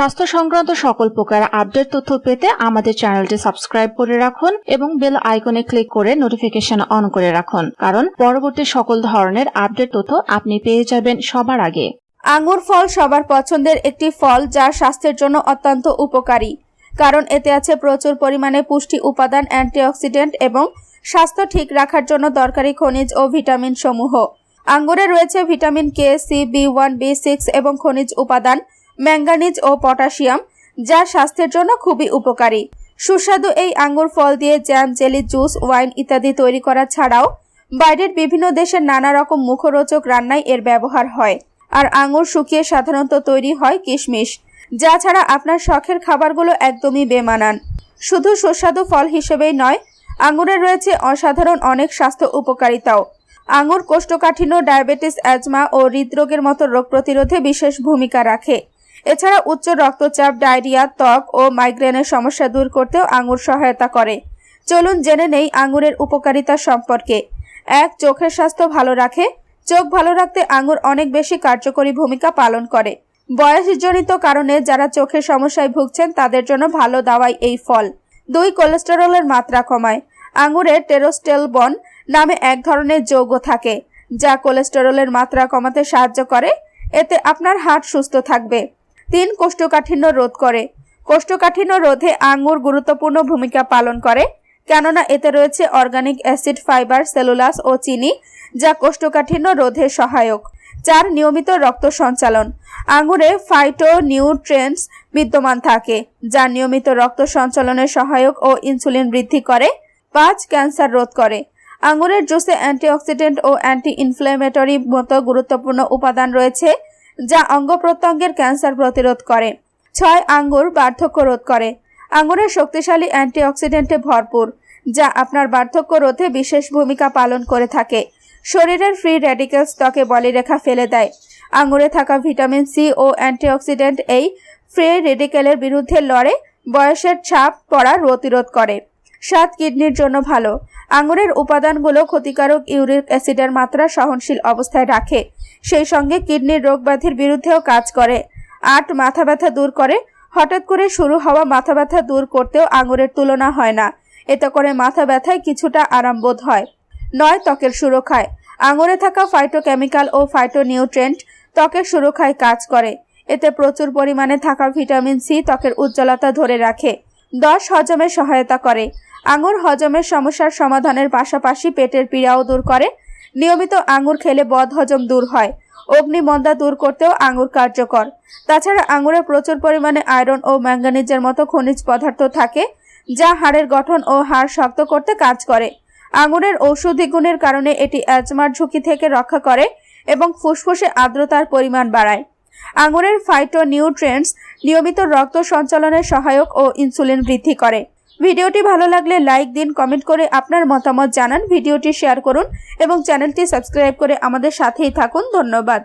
স্বাস্থ্য সংক্রান্ত সকল প্রকার আপডেট তথ্য পেতে আমাদের চ্যানেলটি সাবস্ক্রাইব করে রাখুন এবং বেল আইকনে ক্লিক করে নোটিফিকেশন অন করে রাখুন। কারণ পরবর্তী সকল ধরনের আপডেট তথ্য আপনি পেয়ে যাবেন সবার আগে। আঙ্গুর ফল সবার পছন্দের একটি ফল যা স্বাস্থ্যের জন্য অত্যন্ত উপকারী। কারণ এতে আছে প্রচুর পরিমাণে পুষ্টি উপাদান অ্যান্টিঅক্সিডেন্ট এবং স্বাস্থ্য ঠিক রাখার জন্য দরকারি খনিজ ও ভিটামিন সমূহ। আঙ্গুরে রয়েছে vitamin K C B one B six এবং খনিজ উপাদান ম্যাঙ্গানিজ ও পটাশিয়াম, যা স্বাস্থ্যের জন্য খুবই উপকারী। সুস্বাদু এই আঙ্গুর ফল দিয়ে জ্যাম, জেলি, জুস, ওয়াইন ইত্যাদি তৈরি করা ছাড়াও বাইরের বিভিন্ন দেশের নানা রকম মুখরোচক রান্নায় এর ব্যবহার হয়। আর আঙুর শুকিয়ে সাধারণত তৈরি হয় কিশমিশ, যা ছাড়া আপনার শখের খাবারগুলো একদমই বেমানান। শুধু সুস্বাদু ফল হিসেবেই নয় আঙুরে রয়েছে অসাধারণ অনেক স্বাস্থ্য উপকারিতাও। আঙুর কোষ্ঠকাঠিন্য, ডায়াবেটিস, অ্যাজমা ও হৃদরোগের মতো রোগ প্রতিরোধে বিশেষ ভূমিকা রাখে। এছাড়া উচ্চ রক্তচাপ, ডায়রিয়া, ত্বক ও মাইগ্রেনের সমস্যা দূর করতেও আঙুর সহায়তা করে। চলুন জেনে নেই আঙুরের উপকারিতা সম্পর্কে। এক, চোখের স্বাস্থ্য ভালো রাখে। চোখ ভালো রাখতে আঙুর অনেক বেশি কার্যকরী ভূমিকা পালন করে। বয়সজনিত কারণে যারা চোখের সমস্যায় ভুগছেন, তাদের জন্য ভালো দাওয়াই এই ফল। দুই, কোলেস্টেরলের মাত্রা কমায়। আঙুরে টেরোস্টেলবন নামে এক ধরনের যৌগ থাকে, যা কোলেস্টেরলের মাত্রা কমাতে সাহায্য করে। এতে আপনার হার্ট সুস্থ থাকবে। তিন কোষ্ঠকাঠিন্য রোধ করে। কোষ্ঠকাঠিন্য রোধে আঙুর গুরুত্বপূর্ণ ভূমিকা পালন করে, কেননা এতে রয়েছে অর্গানিক অ্যাসিড, ফাইবার, সেলুলাস ও চিনি, যা কোষ্ঠকাঠিন্য রোধে সহায়ক। চার, নিয়মিত রক্ত সঞ্চালন। আঙুরে ফাইটো নিউট্রেন্টস বিদ্যমান থাকে, যা নিয়মিত রক্ত সঞ্চালনে সহায়ক ও ইনসুলিন বৃদ্ধি করে। পাঁচ, ক্যান্সার রোধ করে। আঙুরের জুসে অ্যান্টিঅক্সিডেন্ট ও অ্যান্টি ইনফ্লেমেটরি মতো গুরুত্বপূর্ণ উপাদান রয়েছে যা অঙ্গ প্রত্যঙ্গের ক্যান্সার প্রতিরোধ করে। ছয় আঙ্গুর বার্ধক্য রোধ করে। আঙ্গুরের শক্তিশালী অ্যান্টিঅক্সিডেন্টে ভরপুর, যা আপনার বার্ধক্য রোধে বিশেষ ভূমিকা পালন করে থাকে। শরীরের ফ্রি র্যাডিক্যালস ত্বকে বলিরেখা ফেলে দেয়। আঙুরে থাকা ভিটামিন সি ও অ্যান্টিঅক্সিডেন্ট এই ফ্রি রেডিক্যালের বিরুদ্ধে লড়ে, বয়সের ছাপ পড়া প্রতিরোধ করে। সাত কিডনির জন্য ভালো। আঙুরের উপাদানগুলো ক্ষতিকারক ইউরিক অ্যাসিডের মাত্রা সহনশীল অবস্থায় রাখে। সেই সঙ্গে কিডনির রোগ ব্যাধির বিরুদ্ধেও কাজ করে। আট মাথা ব্যথা দূর করে। হঠাৎ করে শুরু হওয়া মাথা ব্যথা দূর করতেও আঙুরের তুলনা হয় না। এতে করে মাথা ব্যথায় কিছুটা আরাম বোধ হয়। নয়, ত্বকের সুরক্ষায়। আঙুরে থাকা ফাইটোকেমিক্যাল ও ফাইটোনিউট্রেন্ট ত্বকের সুরক্ষায় কাজ করে। এতে প্রচুর পরিমাণে থাকা ভিটামিন সি ত্বকের উজ্জ্বলতা ধরে রাখে। দশ হজমে সহায়তা করে। আঙুর হজমের সমস্যার সমাধানের পাশাপাশি পেটের পীড়াও দূর করে। নিয়মিত আঙুর খেলে বদ হজম দূর হয়। অগ্নিমন্দা দূর করতেও আঙুর কার্যকর। তাছাড়া আঙুরে প্রচুর পরিমাণে আয়রন ও ম্যাঙ্গানিজের মতো খনিজ পদার্থ থাকে, যা হাড়ের গঠন ও হাড় শক্ত করতে কাজ করে। আঙুরের ঔষধি গুণের কারণে এটি অ্যাজমার ঝুঁকি থেকে রক্ষা করে এবং ফুসফুসে আর্দ্রতার পরিমাণ বাড়ায়। আঙুরের ফাইটো নিউট্রেন্টস নিয়মিত রক্ত সঞ্চালনের সহায়ক ও ইনসুলিন বৃদ্ধি করে। ভিডিওটি ভালো লাগলে লাইক দিন কমেন্ট করে আপনার মতামত জানান। ভিডিওটি শেয়ার করুন এবং চ্যানেলটি সাবস্ক্রাইব করে আমাদের সাথেই থাকুন। ধন্যবাদ।